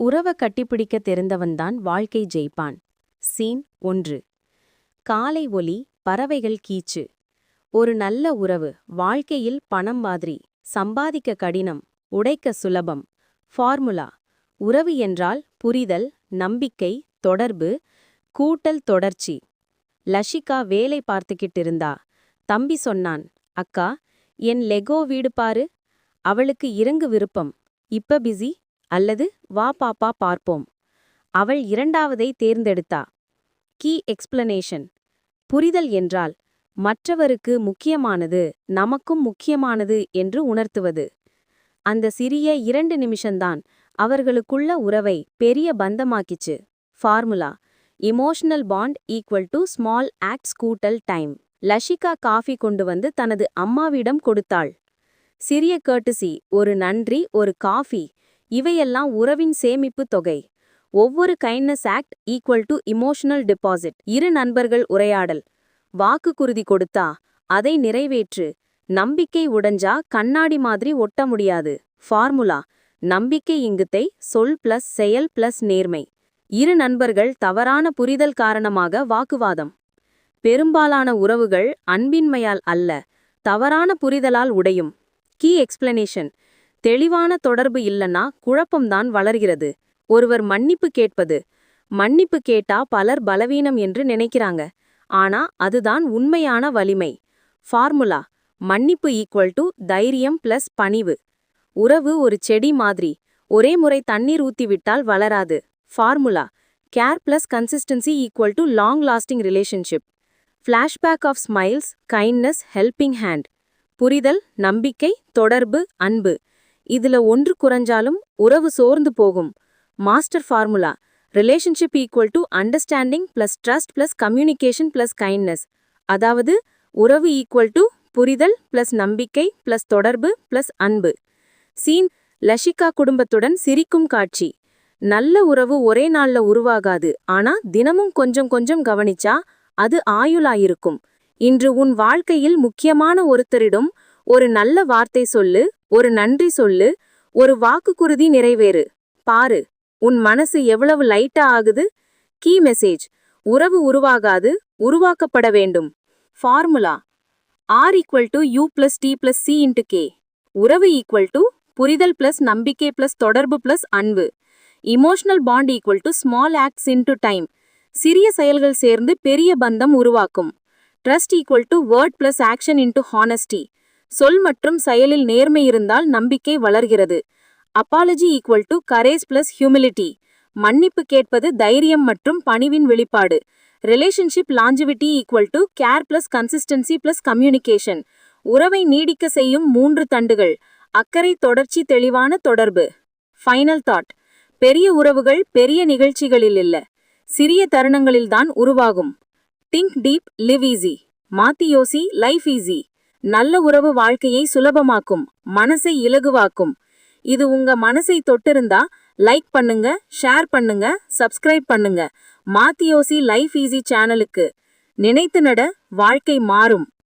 உறவ கட்டிப்பிடிக்க தெரிந்தவன்தான் வாழ்க்கை ஜெயிப்பான். சீன் ஒன்று. காலை ஒலி பறவைகள் கீச்சு. ஒரு நல்ல உறவு வாழ்க்கையில் பணம் மாதிரி சம்பாதிக்க கடினம் உடைக்க சுலபம். ஃபார்முலா. உறவு என்றால் புரிதல் நம்பிக்கை தொடர்பு கூட்டல் தொடர்ச்சி. லஷிகா வேலை பார்த்துக்கிட்டு இருந்தா தம்பி சொன்னான் அக்கா என் லெகோ வீடு பாரு. அவளுக்கு இறங்கு விருப்பம். இப்ப பிஸி? அல்லது வா பாப்பா பார்ப்போம். அவள் இரண்டாவதை தேர்ந்தெடுத்தா. Key explanation. புரிதல் என்றால் மற்றவருக்கு முக்கியமானது நமக்கும் முக்கியமானது என்று உணர்த்துவது. அந்த சிறிய இரண்டு நிமிஷந்தான் அவர்களுக்குள்ள உறவை பெரிய பந்தமாக்கிச்சு. Formula. Emotional bond equal to small acts கூட்டல் டைம் லஷிகா காஃபி கொண்டு வந்து தனது அம்மாவிடம் கொடுத்தாள். சிறிய கேட்டுசி ஒரு நன்றி ஒரு காஃபி. இவையெல்லாம் உறவின் சேமிப்பு தொகை. ஒவ்வொரு kindness act equal to emotional deposit இரு நண்பர்கள் உரையாடல். வாக்குக்குறுதி கொடுத்தா அதை நிறைவேற்று. நம்பிக்கை உடைஞ்சா கண்ணாடி மாதிரி ஒட்ட முடியாது. ஃபார்முலா நம்பிக்கை இங்குத்தை சொல் பிளஸ் செயல் பிளஸ் நேர்மை. இரு நண்பர்கள் தவறான புரிதல் காரணமாக வாக்குவாதம். பெரும்பாலான உறவுகள் அன்பின்மையால் அல்ல தவறான புரிதலால் உடையும். கீ எக்ஸ்பிளனேஷன் தெளிவான தொடர்பு இல்லனா குழப்பம்தான் வளர்கிறது. ஒருவர் மன்னிப்பு கேட்பது. மன்னிப்பு கேட்டா பலர் பலவீனம் என்று நினைக்கிறாங்க. ஆனா அதுதான் உண்மையான வலிமை. ஃபார்முலா. மன்னிப்பு ஈக்குவல் டு தைரியம் பிளஸ் பணிவு. உறவு ஒரு செடி மாதிரி. ஒரே முறை தண்ணீர் ஊத்திவிட்டால் வளராது. Formula. Care plus consistency equal to long lasting relationship flashback of smiles kindness helping hand புரிதல் நம்பிக்கை தொடர்பு அன்பு. இதுல ஒன்று குறைஞ்சாலும் உறவு சோர்ந்து போகும். Master formula. Relationship equal to understanding plus trust plus communication plus kindness. அதாவது உறவு ஈக்குவல் டு புரிதல் பிளஸ் நம்பிக்கை பிளஸ் தொடர்பு பிளஸ் அன்பு. சீன். லஷிகா குடும்பத்துடன் சிரிக்கும் காட்சி. நல்ல உறவு ஒரே நாள்ல உருவாகாது. ஆனா தினமும் கொஞ்சம் கொஞ்சம் கவனிச்சா அது ஆயுளாயிருக்கும். இன்று உன் வாழ்க்கையில் முக்கியமான ஒருத்தரிடம் ஒரு நல்ல வார்த்தை சொல்லு. ஒரு நன்றி சொல்லு ஒரு வாக்குக்குறுதி நிறைவேறு. பாரு உன் மனசு எவ்வளவு லைட்டா ஆகுது? கீ மெசேஜ் உறவு உருவாகாது உருவாக்கப்பட வேண்டும். Formula R equal to U plus T plus C into K உறவு ஈக்குவல் டு புரிதல் பிளஸ் நம்பிக்கை பிளஸ் தொடர்பு பிளஸ் அன்பு. Emotional bond equal to small acts into time சிறிய செயல்கள் சேர்ந்து பெரிய பந்தம் உருவாக்கும். Trust equal to word plus action into honesty சொல் மற்றும் செயலில் நேர்மை இருந்தால் நம்பிக்கை வளர்கிறது. Apology equal to courage plus humility மன்னிப்பு கேட்பது தைரியம் மற்றும் பணிவின் வெளிப்பாடு. Relationship longevity equal to care plus consistency plus communication உறவை நீடிக்க செய்யும் மூன்று தண்டுகள். அக்கறை தொடர்ச்சி தெளிவான தொடர்பு. ஃபைனல் தாட் பெரிய உறவுகள் பெரிய நிகழ்ச்சிகளில் இல்ல. சிறிய தருணங்களில்தான் உருவாகும். திங்க் டீப் லிவ் ஈஸி மாத்தி யோசி லைஃப் ஈஸி நல்ல உறவு வாழ்க்கையை சுலபமாக்கும் மனசை இலகுவாக்கும். இது உங்க மனசை தொட்டிருந்தா லைக் பண்ணுங்க ஷேர் பண்ணுங்க சப்ஸ்கிரைப் பண்ணுங்க. மாத்தியோசி லைஃப் ஈஸி சேனலுக்கு நினைத்து நட வாழ்க்கை மாறும்.